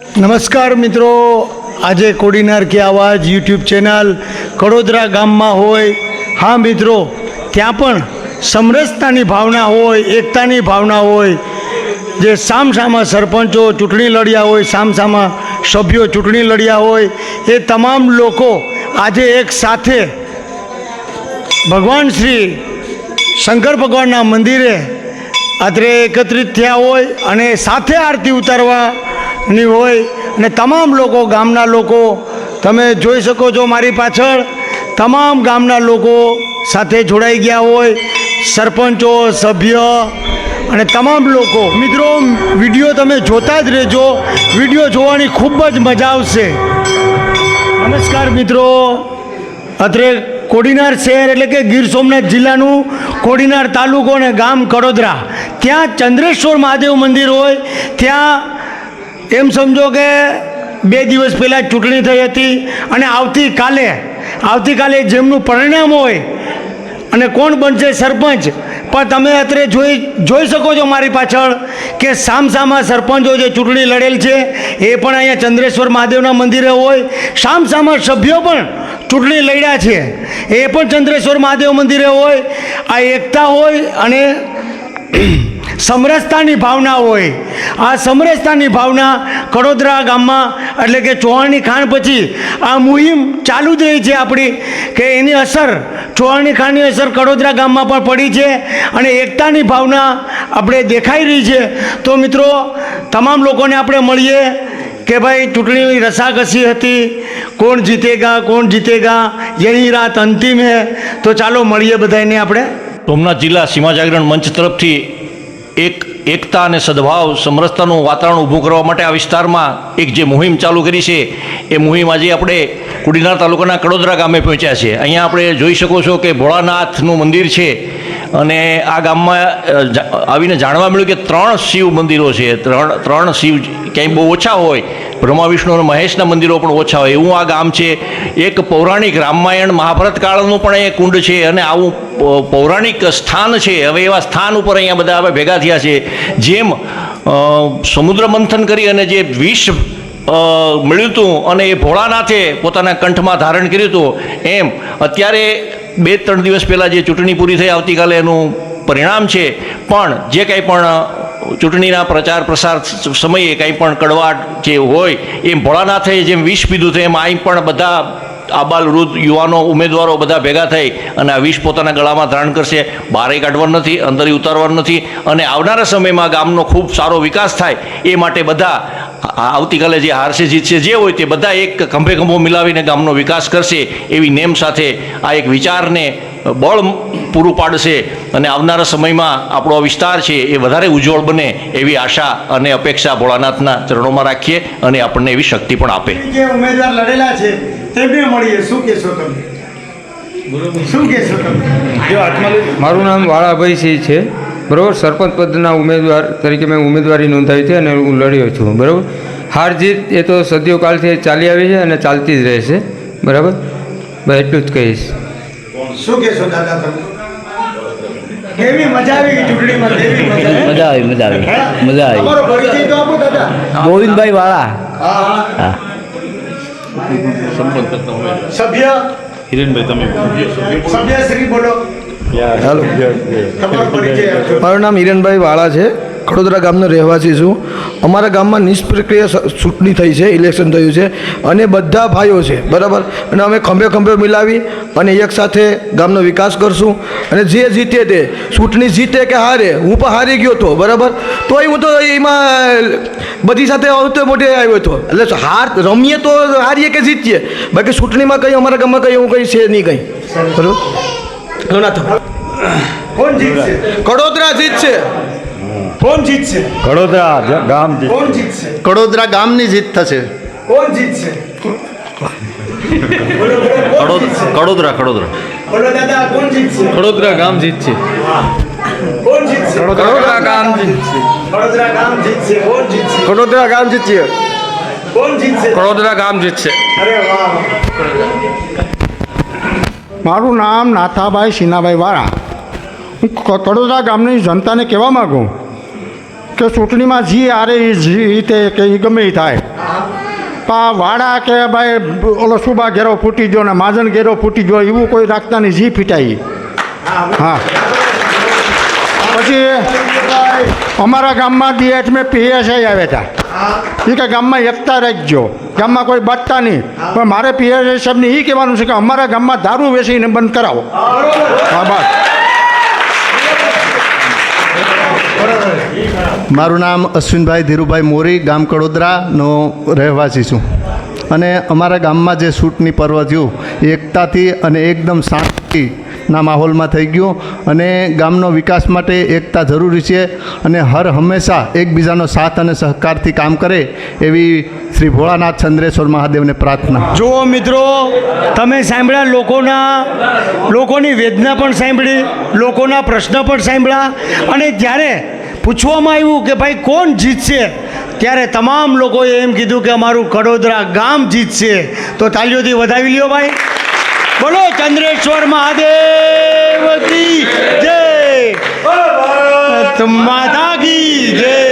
નમસ્કાર મિત્રો. આજે કોડીનાર કે આવાજ યુટ્યુબ ચેનલ કડોદરા ગામમાં હોય. હા મિત્રો, ત્યાં પણ સમરસતાની ભાવના હોય, એકતાની ભાવના હોય. જે સામસામા સરપંચો ચૂંટણી લડ્યા હોય, સામસામા સભ્યો ચૂંટણી લડ્યા હોય, એ તમામ લોકો આજે એક સાથે ભગવાન શ્રી શંકર ભગવાનના મંદિરે અત્રે એકત્રિત થયા હોય અને સાથે આરતી ઉતારવાની હોય અને તમામ લોકો, ગામના લોકો, તમે જોઈ શકો છો મારી પાછળ, તમામ ગામના લોકો સાથે જોડાઈ ગયા હોય, સરપંચો, સભ્ય અને તમામ લોકો. મિત્રો, વીડિયો તમે જોતા જ રહેજો. વીડિયો જોવાની ખૂબ જ મજા આવશે. નમસ્કાર મિત્રો. અત્રે કોડીનાર શહેર એટલે કે ગીર સોમનાથ જિલ્લાનું કોડીનાર તાલુકો અને ગામ કડોદરા. ત્યાં ચંદ્રેશ્વર મહાદેવ મંદિર હોય, ત્યાં એમ સમજો કે બે દિવસ પહેલાં ચૂંટણી થઈ હતી અને આવતીકાલે આવતીકાલે જેમનું પરિણામ હોય અને કોણ બનશે સરપંચ, પણ તમે અત્રે જોઈ જોઈ શકો છો મારી પાછળ કે સામસામા સરપંચો જે ચૂંટણી લડેલ છે, એ પણ અહીંયા ચંદ્રેશ્વર મહાદેવના મંદિરે હોય, સામસામા સભ્યો પણ ચૂંટણી લડ્યા છે. એ પણ ચંદ્રેશ્વર મહાદેવ મંદિરે હોય, આ એકતા હોય અને સમરસતાની ભાવના હોય. આ સમરસતાની ભાવના કડોદરા ગામમાં એટલે કે ચૌહાણની ખાણ પછી આ મુહિમ ચાલુ જ રહી છે આપણી, કે એની અસર ચૌહાણની ખાણની અસર કડોદરા ગામમાં પણ પડી છે અને એકતાની ભાવના આપણે દેખાઈ રહી છે. તો મિત્રો, તમામ લોકોને આપણે મળીએ કે ભાઈ ચૂંટણીની રસાકસી હતી, કોણ જીતેગા કોણ જીતેગા, યહી રાત અંતિમ હે. તો ચાલો મળીએ બધાને આપણે. સોમનાથ જિલ્લા સીમા જાગરણ મંચ તરફથી એક એકતા અને સદભાવ સમરસતાનું વાતાવરણ ઊભું કરવા માટે આ વિસ્તારમાં એક જે મુહિમ ચાલુ કરી છે, એ મુહિમ આજે આપણે કુડીનાર તાલુકાના કડોદરા ગામે પહોંચ્યા છે. અહીંયા આપણે જોઈ શકો છો કે ભોળાનાથનું મંદિર છે. અને આ ગામમાં આવીને જાણવા મળ્યું કે ત્રણ શિવ મંદિરો છે. ત્રણ ત્રણ શિવ ક્યાંય બહુ ઓછા હોય. બ્રહ્મા, વિષ્ણુ અને મહેશના મંદિરો પણ ઓછા હોય. એવું આ ગામ છે. એક પૌરાણિક રામાયણ મહાભારત કાળનું પણ એ કુંડ છે અને આવું પૌરાણિક સ્થાન છે. હવે એવા સ્થાન ઉપર અહીંયા બધા ભેગા થયા છે. જેમ સમુદ્ર મંથન કરી અને જે વિષ મળ્યું હતું અને એ ભોળાનાથે પોતાના કંઠમાં ધારણ કર્યું હતું એમ, અત્યારે બે ત્રણ દિવસ પહેલાં જે ચૂંટણી પૂરી થઈ, આવતીકાલે એનું પરિણામ છે. પણ જે કંઈ પણ ચૂંટણીના પ્રચાર પ્રસાર સમયે કંઈ પણ કડવાટ જે હોય, એમ ભોળાનાથે જેમ વિષ પીધું હતું, એમ અહીં પણ બધા આબાલ વૃદ્ધ યુવાનો, ઉમેદવારો બધા ભેગા થઈ અને આ વિષ પોતાના ગળામાં ધારણ કરશે. બહારે કાઢવાનું નથી અંદરે ઉતારવાનું નથી અને આવનારા સમયમાં ગામનો ખૂબ સારો વિકાસ થાય એ માટે બધા આવતીકાલે જે હારશે જીતશે જે હોય તે બધા એક ખંભે ખંભો મિલાવીને ગામનો વિકાસ કરશે એવી નેમ સાથે આ એક વિચારને બળ પૂરું પાડશે અને આવનારા સમયમાં આપણો વિસ્તાર છે એ વધારે ઉજ્જવળ બને એવી આશા અને અપેક્ષા ભોળાનાથના ચરણોમાં રાખીએ અને આપણને એવી શક્તિ પણ આપે. જે ઉમેદવાર લડેલા છે તેમને મળીએ. શું કહેશો તમે? શું કહેશો તમે? મારું નામ વાળાભાઈ સિંહ છે. બરાબર? સરપંચ પદના ઉમેદવાર તરીકે મેં ઉમેદવારી નોંધાવી છે અને હું લડ્યો છું. બરાબર? હાર જીત એ તો સદીઓ કાળથી ચાલી આવી છે અને ચાલતી જ રહેશે. બરાબર? ભાઈ એટલું જ કહીશ. શું કહેશો દાદા તમે? કેવી મજા આવી ચૂંટણીમાં? કેવી મજા આવી? મજા આવી મજા આવી. ગોવિંદભાઈ વાળા. સભ્ય? હિરેનભાઈ તમે સભ્ય શ્રી બોલો. હાલો મારું નામ હિરણભાઈ વાળા છે. ખડોદરા ગામનો રહેવાસી છું. અમારા ગામમાં નિષ્પ્રક્રિય ચૂંટણી થઈ છે ઇલેક્શન થયું છે અને બધા ભાઈઓ છે, બરાબર? અને અમે ખંભે ખંભે મિલાવી અને એક સાથે ગામનો વિકાસ કરશું. અને જે જીતે તે, ચૂંટણી જીતે કે હારે, હું પણ હારી ગયો હતો બરાબર? તોય હું તો એમાં, બધી સાથે આવતો મોટે આવ્યો હતો. એટલે હાર, રમીએ તો હારીએ કે જીતીએ? બાકી ચૂંટણીમાં કંઈ અમારા ગામમાં કંઈ એવું કંઈ છે નહીં કંઈ. બરાબર? લોનાથ કોણ જીતશે કડોદરા જીતશે કોણ જીતશે કડોદરા ગામ કોણ જીતશે કડોદરા ગામની જીત થશે કોણ જીતશે બોલો, બોલો, કોણ જીતશે? કડોદરા કડોદરા બોલો દાદા કોણ જીતશે કડોદરા ગામ જીતશે કોણ જીતશે કડોદરા ગામ જીતશે વડોદરા ગામ જીતશે કોણ જીતશે કડોદરા ગામ જીતીએ કોણ જીતશે કડોદરા ગામ જીતશે અરે વાહ મારું નામ નાથાભાઈ સિનાભાઈ વાળા. હું કડોદરા ગામની જનતાને કહેવા માગું કે ચૂંટણીમાં જી આરે એ જીતે કે એ ગમે એ થાય. પા વાડા કે ભાઈ ઓલો સુબા ઘેરો ફૂટી ગયો ને માજન ઘેરો ફૂટી ગયો, એવું કોઈ રાખતા નહીં જી ફીટાઈ હા. પછી અમારા ગામમાં ડીએચ મેં પીએસઆઈ આવ્યા હતા. એ કે ગામમાં એકતા રાખજો. ગામમાં કોઈ બાટતા નહીં. પણ મારે પીએસઆઈ સાહેબને એ કહેવાનું છે કે અમારા ગામમાં દારૂ વેચીને બંધ કરાવો. હા બસ. મારું નામ અશ્વિનભાઈ ધીરુભાઈ મોરી ગામ કડોદરાનો રહેવાસી છું. અને અમારા ગામમાં જે શૂટની પર્વ થયું એકતાથી અને એકદમ શાંતિના માહોલમાં થઈ ગયું અને ગામનો વિકાસ માટે એકતા જરૂરી છે અને હર હંમેશા એકબીજાનો સાથ અને સહકારથી કામ કરે એવી શ્રી ભોળાનાથ ચંદ્રેશ્વર મહાદેવને પ્રાર્થના. જુઓ મિત્રો, તમે સાંભળ્યા, લોકોના લોકોની વેદના પણ સાંભળી, લોકોના પ્રશ્ન પણ સાંભળ્યા અને જ્યારે પૂછવામાં આવ્યું કે ભાઈ કોણ જીતશે, ત્યારે તમામ લોકોએ એમ કીધું કે અમારું કડોદરા ગામ જીતશે. તો તાલીઓથી વધાવી લ્યો ભાઈ. બોલો ચંદ્રેશ્વર મહાદેવ કી જય માતા કી જય.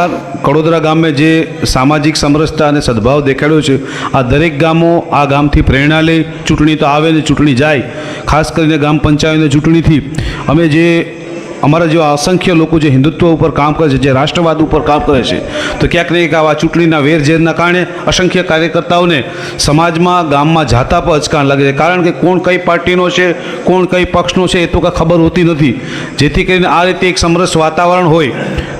નમસ્કાર કડોદરા ગામે જે સામાજિક સમરસતા અને સદભાવ દેખાડ્યો છે, આ દરેક ગામો આ ગામથી પ્રેરણા લે, ચૂંટણી તો આવે ને ચૂંટણી જાય. ખાસ કરીને ગામ પંચાયતની ચૂંટણીથી અમે જે અમારા જેવા અસંખ્ય લોકો જે હિન્દુત્વ ઉપર કામ કરે છે, જે રાષ્ટ્રવાદ ઉપર કામ કરે છે, તો ક્યાંક ને ક્યાંક આવા ચૂંટણીના વેરઝેરના કારણે અસંખ્ય કાર્યકર્તાઓને સમાજમાં, ગામમાં જાતા પર અચકાણ લાગે છે. કારણ કે કોણ કઈ પાર્ટીનો છે, કોણ કઈ પક્ષનો છે, એ તો કાંઈ ખબર હોતી નથી. જેથી કરીને આ રીતે એક સમરસ વાતાવરણ હોય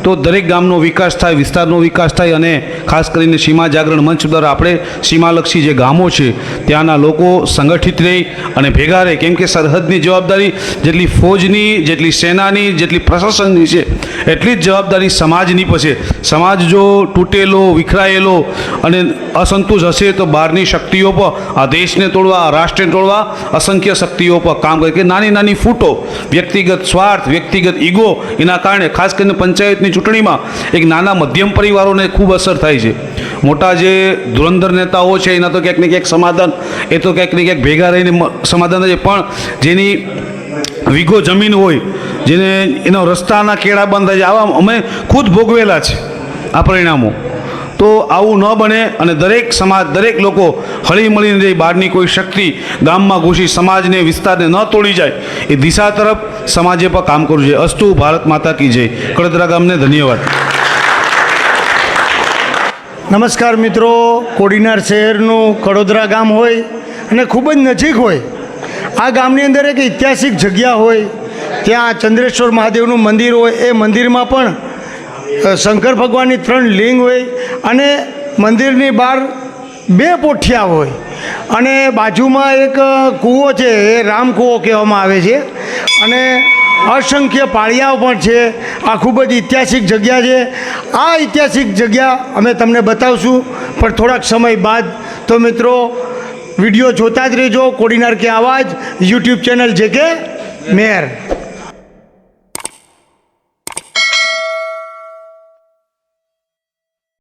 તો દરેક ગામનો વિકાસ થાય, વિસ્તારનો વિકાસ થાય અને ખાસ કરીને સીમા જાગરણ મંચ દ્વારા આપણે સીમાલક્ષી જે ગામો છે, ત્યાંના લોકો સંગઠિત રહી અને ભેગા રહે. કેમ કે સરહદની જવાબદારી જેટલી ફૌજની, જેટલી સેનાની, જેટલી પ્રશાસનની છે, એટલી જ જવાબદારી સમાજની પણ છે. સમાજ જો તૂટેલો, વિખરાયેલો અને અસંતુષ્ટ હશે તો બહારની શક્તિઓ પર, આ દેશને તોડવા, આ રાષ્ટ્રને તોડવા અસંખ્ય શક્તિઓ પર કામ કરે. કે નાની નાની ફૂટો, વ્યક્તિગત સ્વાર્થ, વ્યક્તિગત ઈગો, એના કારણે ખાસ કરીને પંચાયતની ચૂંટણીમાં એક નાના મધ્યમ પરિવારોને ખૂબ અસર થાય છે. મોટા જે ધુરંધર નેતાઓ છે, એના તો ક્યાંક ને ક્યાંક સમાધાન, એ તો ક્યાંક ને ક્યાંક ભેગા રહીને સમાધાન છે. પણ જેની વીઘો જમીન હોય, જેને એના રસ્તાના કેળા બંધ થાય છે, આવા અમે ખુદ ભોગવેલા છે આ પરિણામો. તો આવું ન બને અને દરેક સમાજ, દરેક લોકો હળી મળીને રહી બહારની કોઈ શક્તિ ગામમાં ઘૂસી સમાજને, વિસ્તારને ન તોડી જાય, એ દિશા તરફ સમાજે પર કામ કરવું જોઈએ. અસ્તુ ભારત માતા કી જય. કડોદરા ગામને ધન્યવાદ. નમસ્કાર મિત્રો. કોડીનાર શહેરનું કડોદરા ગામ હોય અને ખૂબ જ નજીક હોય. આ ગામની અંદર એક ઐતિહાસિક જગ્યા હોય. ત્યાં ચંદ્રેશ્વર મહાદેવનું મંદિર હોય. એ મંદિરમાં પણ શંકર ભગવાનની ત્રણ લિંગ હોય અને મંદિરની બહાર બે પોઠિયા હોય. અને બાજુમાં એક કૂવો છે, એ રામ કૂવો કહેવામાં આવે છે. અને અસંખ્ય પાળિયાઓ પણ છે. આ ખૂબ જ ઐતિહાસિક જગ્યા છે. આ ઐતિહાસિક જગ્યા અમે તમને બતાવશું, પણ થોડાક સમય બાદ. તો મિત્રો, વીડિયો જોતા જ રહેજો. કોડીનાર કે આવાજ, યુટ્યુબ ચેનલ જે કે મેર.